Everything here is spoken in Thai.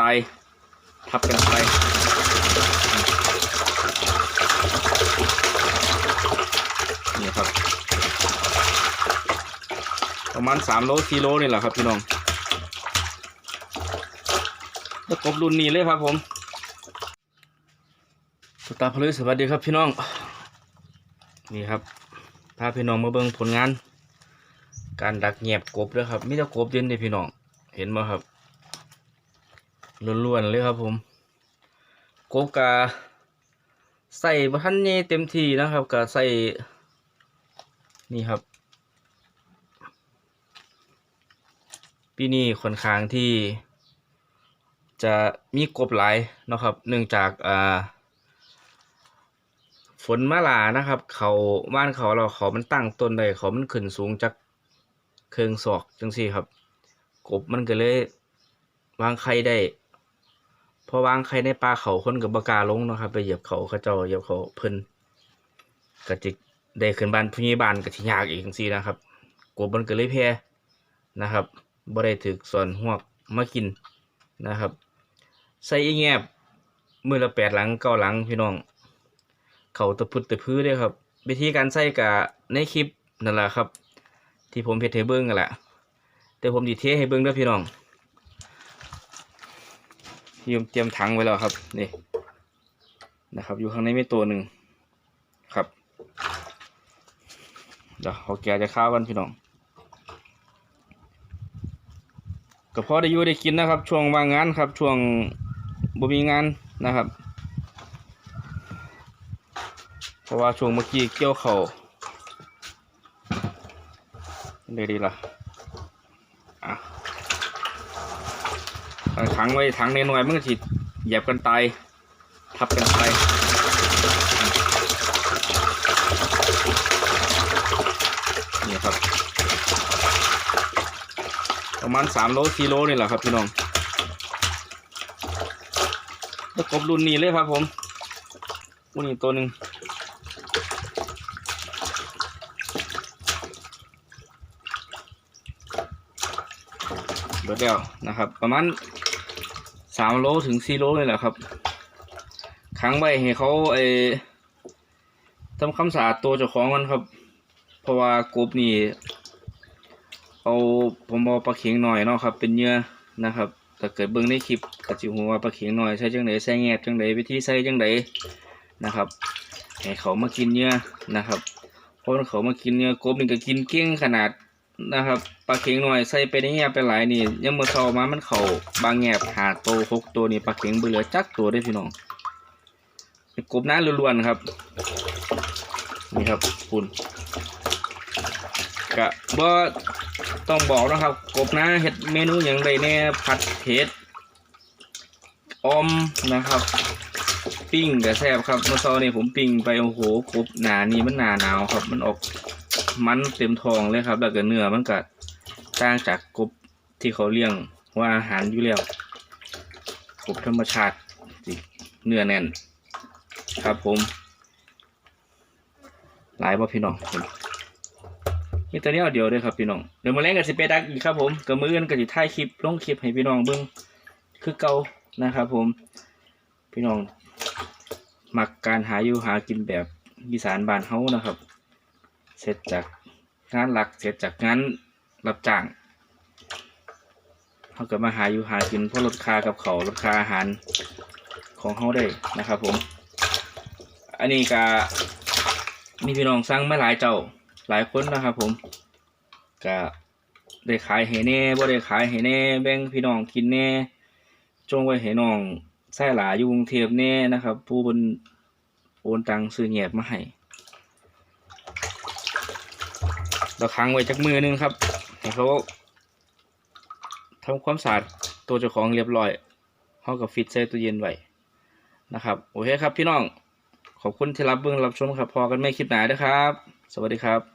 ตทับกันไปนี่ครับ ประมาณสามโลสี่โลนี่แหละครับพี่น้องแล้วกบรุ่นนี้เลยครับผมสตาร์พลุสวัสดีครับพี่น้อง นี่ครับพาพี่น้องมาเบิ่งผลงาน การดักแงบกบด้วยครับมีแต่กบเย็นเลยพี่น้อง เห็นไหมครับ ล้วนๆเลยครับผมกบกาใส่บะทันเย่เต็มที่นะครับกาใส่นี่ครับ ปีนี้ค่อนข้างที่ จะมีกบหลายนะครับเนื่องจากอ่าฝนมาหลานะครับ เขาบ้านเขาเราเขามันตั้งต้นได้เขามันขึ้นสูงจากเครื่องศอกจังสี่ครับ กบมันก็เลย วางไข่ได้ พอวางไข่ในปลาเขาคนกับบกาลงเนาะครับ ไปเหยียบเขาเขาเจ้าเหยียบเขาเพิ่นก็จิกได้ขึ้นบ้านผู้ใหญ่บ้านก็ที่ยากอีกจังซี่นะครับกบมันก็เลยแพ้นะครับบ่ได้ถึกส่วนหวกมากินนะครับ ใส่อีแงบมือละแปดหลังเก้าหลังพี่น้อง เขาตะพุดตะพื้เด้อครับ วิธีการใส่กะในคลิปนั่นแหละครับ ที่ผมเพจให้เบิ้งกันแหละแต่ผมดีเทให้เบิ้งด้วยพี่น้อง ยมเตรียมถังไว้แล้วครับนี่นะครับ อยู่ข้างในไม่ตัวหนึ่งครับ เดี๋ยวเขาแกจะข้าวกันพี่น้องก็พอได้อยู่ได้กินนะครับ ช่วงว่างงานครับ ช่วงบ่มีงานนะครับ เพราะว่าช่วงเมื่อกี้เกี่ยวเขาเลยดีละอ่ ถังไว้ถังในหน่วยมันก็สิเหยียบกันตายทับกันไปนี่ครับ ประมาณสามโลสี่โลนี่แหละครับพี่น้องแล้วกบรุ่นนี้เลยครับผมรุ่นนี้ตัวหนึ่งเบิดแล้วนะครับ ประมาณ สามโลถึงสี่โลเลยแหละครับขังไว้ให้เขาไอทำความสะอาดตัวเจ้าของมันครับ เพราะว่ากบนี่เอาผมเอาปลาเข็งหน่อยเนาะครับ เป็นเหยื่อนะครับถ้าเกิดเบิ่งในคลิปก็จิหัวปลาเข็งหน่อยใช้จังไดใส่แงบจังไดวิธีใส่จังไดนะครับให้เขามากินเหยื่อนะครับเพราะเขามากินเหยื่อกบนี่ก็กินเก่งขนาด นะครับปลาเข็งหน่อยใส่ไปในแงบไปหลายนี่ยังมือเข้ามามันเข้าบางแงบหาโตวหกตัวนี่ปลาเข็งเบื่อจักตัวได้พี่น้องกบน้าล้วนๆครับ นี่ครับคุณกะบ่ต้องบอกนะครับ กบน้าเฮ็ดเมนูอย่างใดแน่ผัดเผ็ดอมนะครับ ปิ้งแต่แซ่บครับเมื่อเช้านี่ผมปิ้งไปโอ้โหกบหนานี่มันหนาหนาวครับ มันออก มันเต็มทองเลยครับ แล้วก็เนื้อมันก็ต่างจากกบที่เขาเลี้ยงว่าอาหารอยู่แล้วกบธรรมชาติสิเนื้อแน่น ครับผม หลายบ่พี่น้องผมมีแต่เนี้ยเดียวเลยครับพี่น้องเดี๋ยวมาเล่นกันสิไปดักอีกครับผมกับมืออื่นก็สิถ่ายคลิปลงคลิปให้พี่น้องเบิ่งคือเก่านะครับผม พี่น้องมักการหาอยู่หากินแบบอีสานบ้านเฮานะครับ เสร็จจากงานหลักเสร็จจากงานรับจ้างเขาก็มาหาอยู่หากินเพราะลดค่ากับเขาลดค่าอาหารของเขาได้นะครับผม อันนี้ก็มีพี่น้องสั่งมาหลายเจ้าหลายคนนะครับผมก็ได้ขายให้แน่บ่ได้ขายให้แน่แบ่งพี่น้องกินแน่จงไว้ให้น้องใส่หลาอยู่กรุงเทพแน่นะครับ ผู้บนโอนตังซื้อแงบมาให้ เราค้างไว้จักมือหนึงครับให้เขาทำความสะอาดตัวเจ้าของเรียบร้อยเขากับฟิตใส่ตู้เย็นไว้นะครับ โอเคครับพี่น้อง ขอบคุณที่รับเบื้องรับชมครับ พอกันไม่คลิปหนาด้วยครับ สวัสดีครับ